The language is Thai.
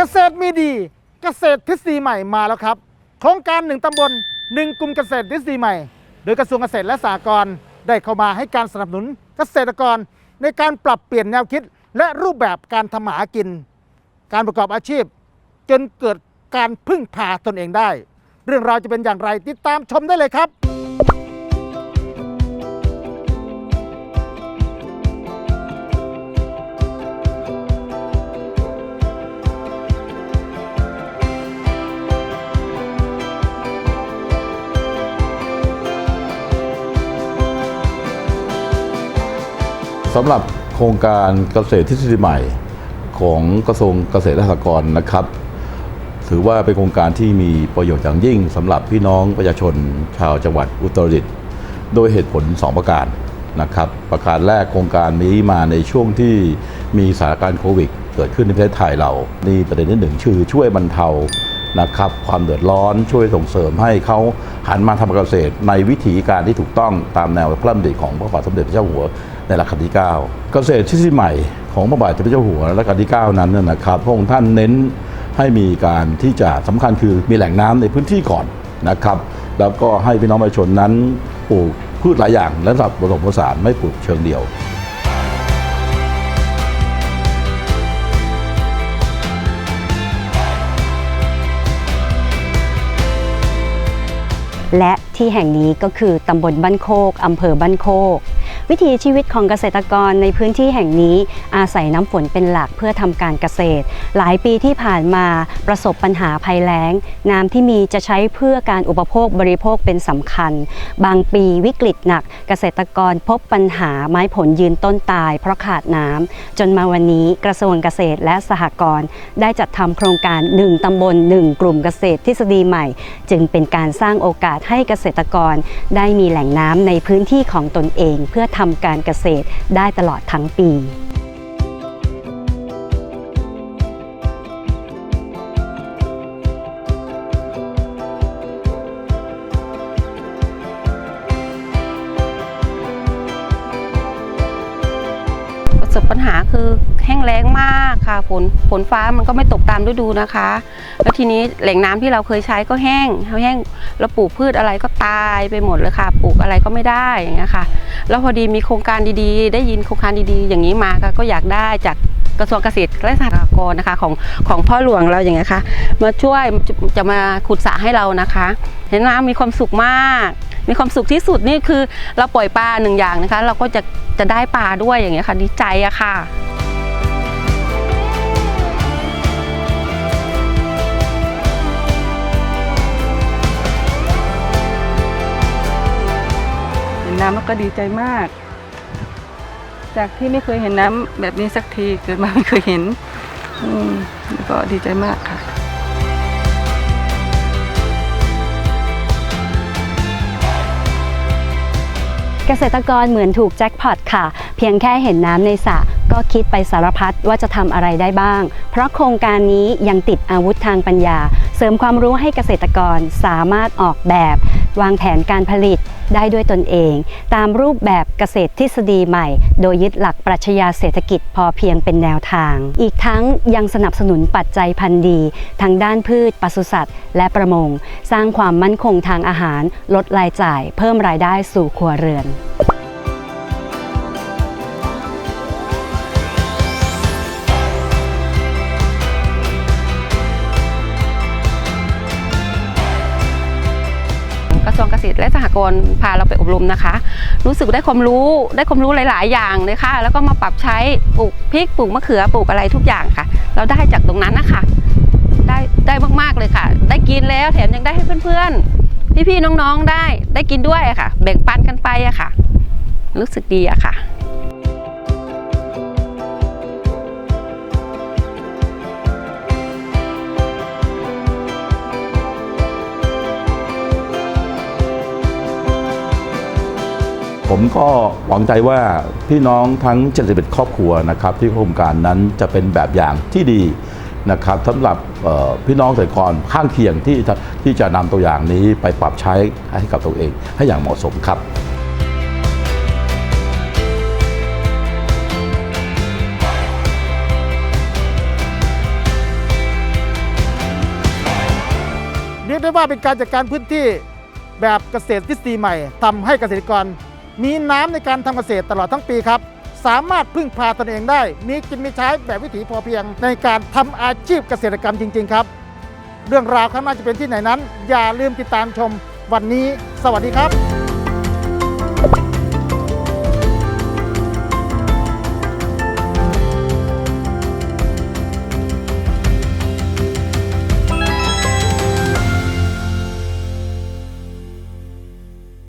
กษตรมีดีเกษตรทฤษฎีใหม่มาแล้วครับ โครงการหนึ่งตำบลหนึ่งกลุ่มเกษตรทฤษฎีใหม่ โดยกระทรวงเกษตรและสหกรณ์ได้เข้ามาให้การสนับสนุนเกษตรกร ในการปรับเปลี่ยนแนวคิด และรูปแบบการทำมาหากิน การประกอบอาชีพ จนเกิดการพึ่งพาตนเองได้ เรื่องราวจะเป็นอย่างไรติดตามชมได้เลยครับ สำหรับโครงการเกษตรทฤษฎีใหม่ของกระทรวงเกษตรและสหกรณ์นะครับ ถือว่าเป็นโครงการที่มีประโยชน์อย่างยิ่งสำหรับพี่น้องประชาชนชาวจังหวัดอุตรดิตถ์โดยเหตุผล 2 ประการนะครับ ประการแรกโครงการนี้มาในช่วงที่มีสถานการณ์โควิด เกิดขึ้นในประเทศไทยเรา นี่ประเด็นที่หนึ่งคือช่วยบรรเทา นะครับความเดือดร้อนช่วยส่งเสริมให้เขาหันมาทำเกษตร ในวิถีการที่ถูกต้องตามแนวพระราชดำริของพระบาทสมเด็จพระเจ้าหัวในรัชกาลที่ 9 เกษตรทฤษฎีใหม่ของพระบาทสมเด็จพระเจ้าหัวรัชกาลที่ 9 นั้นนะครับพระองค์ท่านเน้นให้มีการที่จะสำคัญคือมีแหล่งน้ำในพื้นที่ก่อนนะครับ แล้วก็ให้พี่น้องประชาชนนั้นปลูกพืชหลายอย่างและสับผสมผสานไม่ปลูกเชิงเดียว และที่แห่งนี้ก็คือตำบลบ้านโคกอำเภอบ้านโคก วิถีชีวิตของเกษตรกรในพื้นที่แห่งนี้อาศัยน้ำฝนเป็นหลักเพื่อทำการเกษตร หลายปีที่ผ่านมาประสบปัญหาภัยแล้ง น้ำที่มีจะใช้เพื่อการอุปโภคบริโภคเป็นสำคัญ บางปีวิกฤตหนัก เกษตรกรพบปัญหาไม้ผลยืนต้นตาย เพราะขาดน้ำจนมาวันนี้กระทรวงเกษตรและสหกรณ์ได้จัดทำโครงการ 1ตำบล 1 กลุ่มเกษตรทฤษฎีใหม่ จึงเป็นการสร้างโอกาสให้เกษตรกร ได้มีแหล่งน้ำในพื้นที่ของตนเอง เพื่อททำการเกษตรได้ตลอดทั้งปี บปัญหาคือแห้งแล้งมากค่ะฝนฝนฟ้ามันก็ไม่ตกตามฤดูนะคะ แล้วทีนี้แหล่งน้ำที่เราเคยใช้ก็แห้งแห้งแล้วปลูกพืชอะไรก็ตายไปหมดเลยค่ะ ปลูกอะไรก็ไม่ได้อย่างเงี้ยค่ะ แล้วพอดีมีโครงการดีๆ ได้ยินโครงการดีๆ อย่างนี้มาก็ก็อยากได้จากกระทรวงเกษตรและสหกรณ์นะคะของของพ่อหลวงเราอย่างเงี้ยค่ะมาช่วยจะจะมาขุดสระให้เรานะคะ เห็นน้ำมีความสุขมาก มีความสุขที่สุดนี่คือเราปล่อยปลาหนึ่งอย่างนะคะ เราก็จะจะได้ปลาด้วยอย่างเงี้ยค่ะดีใจอะค่ะเห็นน้ำแล้วก็ดีใจมาก จากที่ไม่เคยเห็นน้ำแบบนี้สักทีเกิดมาไม่เคยเห็น อืมแล้วก็ดีใจมากค่ะ เกษตรกรเหมือนถูกแจ็คพอตค่ะ เพียงแค่เห็นน้ำในสระก็คิดไปสารพัดว่าจะทำอะไรได้บ้าง เพราะโครงการนี้ยังติดอาวุธทางปัญญา เสริมความรู้ให้เกษตรกรสามารถออกแบบ วางแผนการผลิตได้ด้วยตนเอง ตามรูปแบบเกษตรทฤษฎีใหม่ โดยยึดหลักปรัชญาเศรษฐกิจพอเพียงเป็นแนวทาง อีกทั้งยังสนับสนุนปัจจัยพันธุ์ดี ทางด้านพืชปศุสัตว์ และประมง สร้างความมั่นคงทางอาหาร ลดรายจ่าย เพิ่มรายได้สู่ครัวเรือน ทรวงเกษตรและสหกรณ์พาเราไปอบรมนะคะ รู้สึกได้ความรู้ได้ความรู้หลาย ๆ อย่างเลยค่ะ แล้วก็มาปรับใช้ปลูกพริกปลูกมะเขือปลูกอะไรทุกอย่างค่ะ เราได้จากตรงนั้นนะคะ ได้ได้มากๆเลยค่ะ ได้กินแล้วแถมยังได้ให้เพื่อนๆ พี่ๆน้องๆได้ได้กินด้วยค่ะ แบ่งปันกันไปอะค่ะ รู้สึกดีอะค่ะ ผมก็หวังใจว่าพี่น้องทั้ง 71 ครอบครัวนะครับที่โครงการนั้นจะเป็นแบบอย่างที่ดีนะครับสำหรับพี่น้องเกษตรกรข้างเคียงที่จะที่จะนำตัวอย่างนี้ไปปรับใช้ให้กับตัวเอง ให้อย่างเหมาะสมครับเรียกได้ว่าเป็นการจัดการพื้นที่แบบเกษตรทฤษฎีใหม่ทำให้เกษตรกร มีน้ำในการทำเกษตรตลอดทั้งปีครับ สามารถพึ่งพาตนเองได้ มีกินมีใช้แบบวิถีพอเพียง ในการทำอาชีพเกษตรกรรมจริง ๆ ครับ เรื่องราวข้างหน้าจะเป็นที่ไหนนั้น อย่าลืมติดตามชมวันนี้ สวัสดีครับ